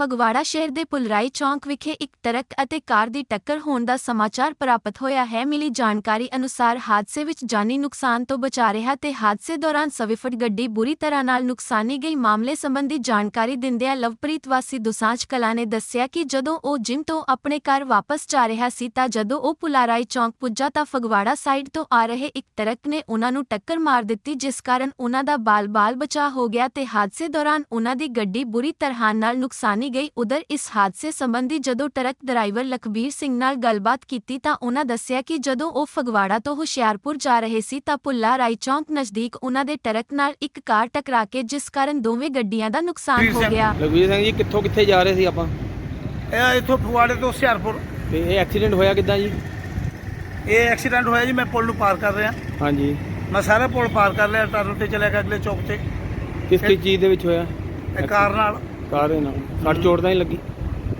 ਫਗਵਾੜਾ ਸ਼ਹਿਰ ਦੇ ਪੁਲਰਾਈ ਚੌਂਕ ਵਿਖੇ ਇੱਕ ਟਰੱਕ ਅਤੇ ਕਾਰ ਦੀ ਟੱਕਰ ਹੋਣ ਦਾ ਸਮਾਚਾਰ ਪ੍ਰਾਪਤ ਹੋਇਆ ਹੈ। ਮਿਲੀ ਜਾਣਕਾਰੀ ਅਨੁਸਾਰ ਹਾਦਸੇ ਵਿੱਚ ਜਾਨੀ ਨੁਕਸਾਨ ਤੋਂ ਬਚਾ ਰਿਹਾ ਤੇ ਹਾਦਸੇ ਦੌਰਾਨ ਸਵਿਫਟ ਗੱਡੀ ਬੁਰੀ ਤਰ੍ਹਾਂ ਨਾਲ ਨੁਕਸਾਨੀ ਗਈ। ਮਾਮਲੇ ਸੰਬੰਧੀ ਜਾਣਕਾਰੀ ਦਿੰਦਿਆਂ ਲਵਪ੍ਰੀਤ ਵਾਸੀ ਦੁਸਾਂਝ ਕਲਾ ਨੇ ਦੱਸਿਆ ਕਿ ਜਦੋਂ ਉਹ ਜਿਮ ਤੋਂ ਆਪਣੇ ਘਰ ਵਾਪਸ ਜਾ ਰਿਹਾ ਸੀ ਤਾਂ ਜਦੋਂ ਉਹ ਪੁਲਾਰਾਈ ਚੌਂਕ ਪੁੱਜਾ ਤਾਂ ਫਗਵਾੜਾ ਸਾਈਡ ਤੋਂ ਆ ਰਹੇ ਇੱਕ ਟਰੱਕ ਨੇ ਉਹਨਾਂ ਨੂੰ ਟੱਕਰ ਮਾਰ ਦਿੱਤੀ, ਜਿਸ ਕਾਰਨ ਉਹਨਾਂ ਦਾ ਬਾਲ-ਬਾਲ ਬਚਾ ਹੋ ਗਿਆ ਤੇ ਹਾਦਸੇ ਦੌਰਾਨ ਉਹਨਾਂ ਦੀ ਗੱਡੀ ਬੁਰੀ ਤਰ੍ਹਾਂ ਨਾਲ ਨੁਕਸਾਨੀ ਗਈ। ਉਧਰ ਇਸ ਹਾਦਸੇ ਸੰਬੰਧੀ ਜਦੋਂ ਟਰੱਕ ਡਰਾਈਵਰ ਲਖਬੀਰ ਸਿੰਘ ਨਾਲ ਗੱਲਬਾਤ ਕੀਤੀ ਤਾਂ ਉਹਨਾਂ ਦੱਸਿਆ ਕਿ ਜਦੋਂ ਉਹ ਫਗਵਾੜਾ ਤੋਂ ਹੁਸ਼ਿਆਰਪੁਰ ਜਾ ਰਹੇ ਸੀ ਤਾਂ ਪੁੱਲਾ ਰਾਈ ਚੌਂਕ ਨਜ਼ਦੀਕ ਉਹਨਾਂ ਦੇ ਟਰੱਕ ਨਾਲ ਇੱਕ ਕਾਰ ਟਕਰਾ ਕੇ ਜਿਸ ਕਾਰਨ ਦੋਵੇਂ ਗੱਡੀਆਂ ਦਾ ਨੁਕਸਾਨ ਹੋ। ਗਿਆ। ਲਖਵੀਰ ਸਿੰਘ ਜੀ ਕਿੱਥੋਂ ਕਿੱਥੇ ਜਾ ਰਹੇ ਸੀ ਆਪਾਂ? ਇਹ ਇੱਥੋਂ ਫਗਵਾੜੇ ਤੋਂ ਹੁਸ਼ਿਆਰਪੁਰ। ਤੇ ਇਹ ਐਕਸੀਡੈਂਟ ਹੋਇਆ ਕਿੱਦਾਂ ਜੀ? ਇਹ ਐਕਸੀਡੈਂਟ ਹੋਇਆ ਜੀ ਮੈਂ ਪੁਲ ਨੂੰ ਪਾਰ ਕਰ ਰਿਹਾ। ਹਾਂਜੀ। ਮੈਂ ਸਾਰਾ ਪੁਲ ਪਾਰ ਕਰ ਲਿਆ ਟਰਨ ਤੇ ਚਲਿਆ ਗਿਆ ਅਗਲੇ ਚੌਕ ਤੇ। ਕਿਸ ਕਿਸ ਚੀਜ਼ ਦੇ ਵਿੱਚ ਹੋਇਆ? ਇਹ ਕਾਰ ਨਾਲ। ਦੇ ਨਾਲ? ਸੱਟ ਚੋਟ ਤਾਂ ਨਹੀਂ ਲੱਗੀ?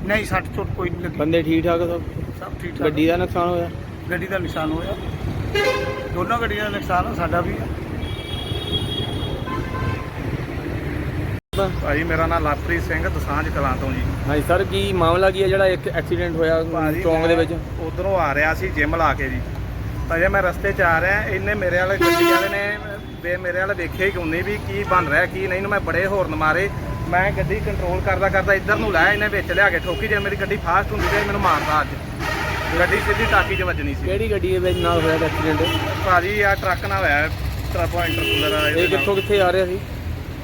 ਨਹੀਂ ਸੱਟ ਚੋਟ ਕੋਈ ਨਹੀਂ ਲੱਗੀ। ਬੰਦੇ ਠੀਕ ਠਾਕ ਸਭ? ਸਭ ਠੀਕ ਠਾਕ ਗੱਡੀ ਦਾ ਨੁਕਸਾਨ ਹੋਇਆ? ਗੱਡੀ ਦਾ ਨੁਕਸਾਨ ਹੋਇਆ। ਦੋਨੋਂ ਗੱਡੀਆਂ ਦਾ ਨੁਕਸਾਨ ਆ, ਸਾਡਾ ਵੀ ਆ। ਭਾਜੀ ਮੇਰਾ ਨਾਮ ਲਵਪ੍ਰੀਤ ਸਿੰਘ ਦਸਾਂਝ ਕਲਾਂ ਤੋਂ ਜੀ। ਹਾਂਜੀ ਸਰ ਕੀ ਮਾਮਲਾ ਕੀ ਹੈ ਜਿਹੜਾ ਇੱਕ ਐਕਸੀਡੈਂਟ ਹੋਇਆ ਚੌਂਕ ਦੇ ਵਿੱਚ? ਉਧਰੋਂ ਆ ਰਿਹਾ ਸੀ ਜਿਮ ਲਾ ਕੇ ਜੀ। ਤਾਂ ਜੇ ਮੈਂ ਰਸਤੇ 'ਚ ਆ ਰਿਹਾ ਇਹਨੇ ਮੇਰੇ ਵਾਲੇ ਗੱਡੀ ਵਾਲੇ ਨੇ ਵੇ ਮੇਰੇ ਵਾਲੇ ਵੇਖਿਆ ਹੀ ਕਿਉਂ ਨਹੀਂ ਵੀ ਕੀ ਬਣ ਰਿਹਾ ਕੀ ਨਹੀਂ ਨੂੰ ਮੈਂ ਬੜੇ ਹੋਰਨ ਮਾਰੇ। ਮੈਂ ਗੱਡੀ ਕੰਟਰੋਲ ਕਰਦਾ ਕਰਦਾ ਇੱਧਰ ਨੂੰ ਲਾਇਆ ਇਹਨੇ ਵਿੱਚ ਲਿਆ ਕੇ ਠੋਕੀ ਜੇ ਮੇਰੀ ਗੱਡੀ ਫਾਸਟ ਹੁੰਦੀ ਤੇ ਮੈਨੂੰ ਮਾਰਦਾ ਅੱਜ। ਗੱਡੀ ਸਿੱਧੀ ਟਾਕੀ 'ਚ ਵੱਜਣੀ ਸੀ। ਕਿਹੜੀ ਗੱਡੀ ਦੇ ਵਿੱਚ ਨਾਲ ਹੋਇਆ ਐਕਸੀਡੈਂਟ ਭਾਜੀ ਆ ਟਰੱਕ ਨਾਲ ਹੋਇਆ ਟਰਬੋ ਇੰਟਰਕੂਲਰ ਇਹ ਕਿੱਥੋਂ ਕਿੱਥੇ ਆ ਰਿਹਾ ਸੀ?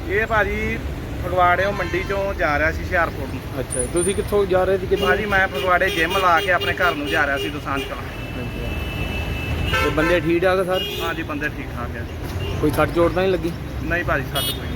ਇਹ ਭਾਜੀ ਫਗਵਾੜਿਓਂ ਮੰਡੀ 'ਚੋਂ ਜਾ ਰਿਹਾ ਸੀ ਹੁਸ਼ਿਆਰਪੁਰ ਨੂੰ। ਅੱਛਾ। ਤੁਸੀਂ ਕਿੱਥੋਂ ਜਾ ਰਹੇ ਸੀ ਕਿੱਥੇ? ਭਾਜੀ ਮੈਂ ਫਗਵਾੜੇ ਜਿਮ ਲਾ ਕੇ ਆਪਣੇ ਘਰ ਨੂੰ ਜਾ ਰਿਹਾ ਸੀ ਦੁਸਾਂਝ ਕਲਾਂ। ਤੇ ਬੰਦੇ ਠੀਕ ਠਾਕ ਆ ਸਰ? ਹਾਂਜੀ ਬੰਦੇ ਠੀਕ ਠਾਕ ਹੈ ਕੋਈ ਸੱਟ ਚੋਟ ਤਾਂ ਨਹੀਂ ਲੱਗੀ? ਨਹੀਂ ਭਾਜੀ ਸੱਟ ਕੋਈ ਨਹੀਂ